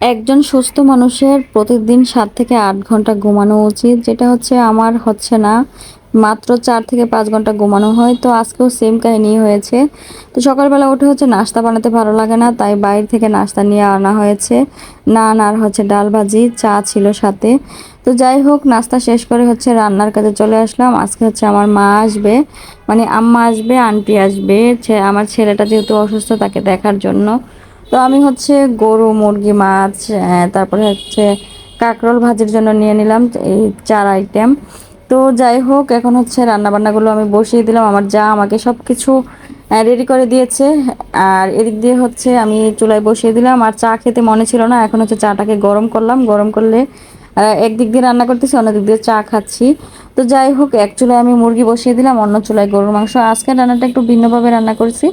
একজন সুস্থ মানুষের প্রতিদিন সাত থেকে আট ঘণ্টা ঘুমানো উচিত, যেটা হচ্ছে আমার হচ্ছে না, মাত্র চার থেকে পাঁচ ঘণ্টা ঘুমানো হয়। তো আজকেও সেম কাহিনী হয়েছে। তো সকালবেলা উঠে হচ্ছে নাস্তা বানাতে ভালো লাগে না, তাই বাইরে থেকে নাস্তা নিয়ে আনা হয়েছে। না আর হচ্ছে ডাল ভাজি, চা ছিল সাথে। তো যাই হোক, নাস্তা শেষ করে হচ্ছে রান্নার কাজে চলে আসলাম। আজকে হচ্ছে আমার মা আসবে মানে আম্মা আসবে, আন্টি আসবে। আমার ছেলেটা যেহেতু অসুস্থ, তাকে দেখার জন্য তো আমি হচ্ছে গরু, মুরগি, মাছ তারপরে হচ্ছে কাঁকরোল ভাজির জন্য নিয়ে নিলাম, এই চার আইটেম তো যাই হোক, এখন হচ্ছে রান্নাবান্নাগুলো আমি বসিয়ে দিলাম। আমার যা আমাকে সব কিছু রেডি করে দিয়েছে। আর এদিক দিয়ে হচ্ছে আমি চুলায় বসিয়ে দিলাম। আর চা খেতে মনে ছিল না, এখন হচ্ছে চাটাকে গরম করলাম। গরম করলে একদিক দিয়ে রান্না করতেছি, অন্য দিক দিয়ে চা খাচ্ছি। তো যাই হোক, এক চুলায় আমি মুরগি বসিয়ে দিলাম, অন্য চুলায় গরুর মাংস। আজকে রান্নাটা একটু ভিন্নভাবে রান্না করেছি।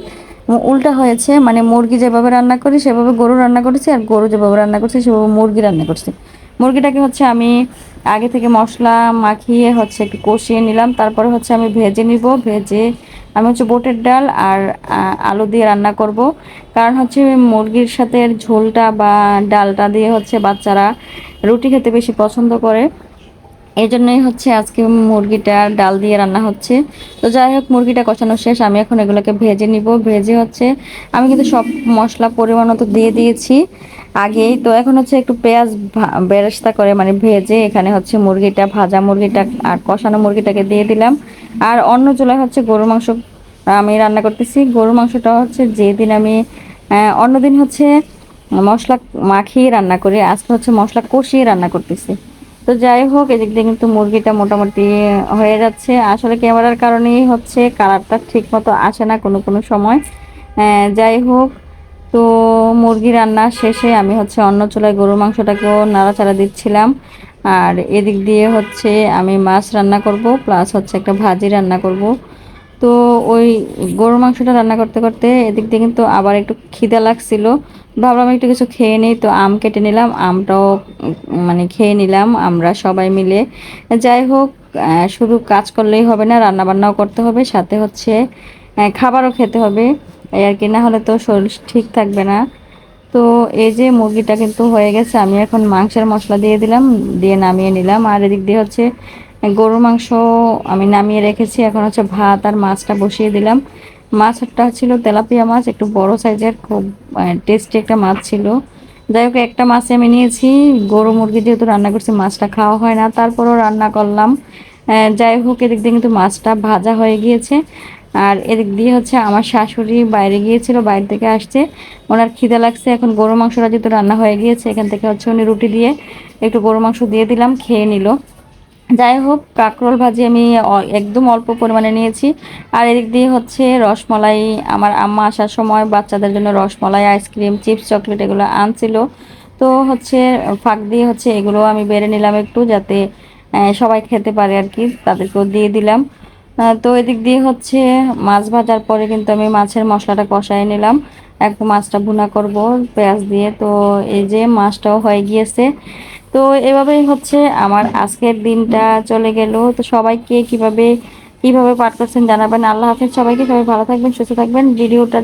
উল্টা হয়েছে মানে মুরগি যেভাবে রান্না করি, সেভাবে গরু রান্না করেছি, আর গরু যেভাবে রান্না করছি, সেভাবে মুরগি রান্না করছি। মুরগিটাকে হচ্ছে আমি আগে থেকে মশলা মাখিয়ে হচ্ছে একটু কষিয়ে নিলাম, তারপরে হচ্ছে আমি ভেজে নিব, ভেজে আমি হচ্ছে বোটের ডাল আর আলু দিয়ে রান্না করব। কারণ হচ্ছে মুরগির সাথে ঝোলটা বা ডালটা দিয়ে হচ্ছে বাচ্চারা রুটি খেতে বেশি পছন্দ করে। এই জন্যই হচ্ছে আজকে মুরগিটা ডাল দিয়ে রান্না হচ্ছে। তো যাই হোক, মুরগিটা কষানো শেষ। আমি এখন এগুলোকে ভেজে নিব। ভেজে হচ্ছে, আমি কিন্তু সব মশলা পরিমাণ মতো দিয়ে দিয়েছি আগেই। তো এখন হচ্ছে একটু পেঁয়াজ বেরেস্তা করে মানে ভেজে এখানে হচ্ছে মুরগিটা, ভাজা মুরগিটা আর কষানো মুরগিটাকে দিয়ে দিলাম। আর অন্য চুলায় হচ্ছে গরুর মাংস, আমি রান্না করতেছি। গরুর মাংসটা হচ্ছে যেদিন আমি অন্যদিন হচ্ছে মশলা মাখিয়ে রান্না করি, আজকে হচ্ছে মশলা কষিয়ে রান্না করতেছি। তো যাই হোক, এদিক দিয়ে কিন্তু মুরগিটা মোটামুটি হয়ে যাচ্ছে। আসলে ক্যামেরার কারণেই হচ্ছে কালারটা ঠিক মতো আসে না কোনো কোনো সময়। যাই হোক, তো মুরগি রান্না শেষে আমি হচ্ছে অন্য চুলায় গরুর মাংসটাকেও নাড়াচাড়া দিচ্ছিলাম। আর এদিক দিয়ে হচ্ছে আমি মাছ রান্না করব, প্লাস হচ্ছে একটা ভাজি রান্না করব। তো ওই গরুর মাংসটা রান্না করতে করতে এদিক দিয়ে কিন্তু আবার একটু খিদা লাগছিল। ভাবলাম একটু কিছু খেয়ে নিই, তো আম কেটে নিলাম, আমটাও মানে খেয়ে নিলাম আমরা সবাই মিলে। যাই হোক শুধু কাজ করলেই হবে না রান্না বান্নাও করতে হবে, সাথে হচ্ছে খাবারও খেতে হবে। আর কি, না হলে তো শরীর ঠিক থাকবে না। তো এই যে মুরগিটা কিন্তু হয়ে গেছে, আমি এখন মাংসের মশলা দিয়ে দিলাম, দিয়ে নামিয়ে নিলাম। আর এদিক দিয়ে হচ্ছে গরুর মাংস আমি নামিয়ে রেখেছি। এখন হচ্ছে ভাত আর মাছটা বসিয়ে দিলাম। মাছটা ছিল তেলাপিয়া মাছ, একটু বড় সাইজের, খুব টেস্টি একটা মাছ ছিল। যাই হোক, একটা মাছে আমি নিয়েছি। গরু মুরগি যেহেতু রান্না করছি, মাছটা খাওয়া হয় না, তারপরও রান্না করলাম। যাই হোক, এদিক দিয়ে কিন্তু মাছটা ভাজা হয়ে গিয়েছে। আর এদিক দিয়ে হচ্ছে আমার শাশুড়ি বাইরে গিয়েছিল, বাইরে থেকে আসছে। ওনার খিদে লাগছে, এখন গরু মাংসটা যেহেতু রান্না হয়ে গিয়েছে, এখান থেকে হচ্ছে উনি রুটি দিয়ে একটু গরু মাংস দিয়ে দিলাম, খেয়ে নিল। যাই হোক, কাঁকরোল ভাজি আমি একদম অল্প পরিমাণে নিয়েছি। আর এদিক দিয়ে হচ্ছে রসমলাই। আমার আম্মা আসার সময় বাচ্চাদের জন্য রসমলাই, আইসক্রিম, চিপস, চকলেট এগুলো আনছিল। তো হচ্ছে ফাঁক দিয়ে হচ্ছে এগুলো আমি বেড়ে নিলাম একটু যাতে সবাই খেতে পারে আর কি, তাদেরকেও দিয়ে দিলাম। তো এদিক দিয়ে হচ্ছে মাছ ভাজার পরে কিন্তু আমি মাছের মশলাটা কষাই নিলাম। একটু মাছটা ভুনা করব পেঁয়াজ দিয়ে। তো এই যে মাছটাও হয়ে গিয়েছে। তো এভাবেই হচ্ছে আমার আজকের দিনটা চলে গেল। তো সবাইকে কীভাবে কীভাবে পাঠ করছেন জানাবেন। আল্লাহ হাফেজ। সবাইকে সবাই ভালো থাকবেন, সুস্থ থাকবেন। ভিডিওটা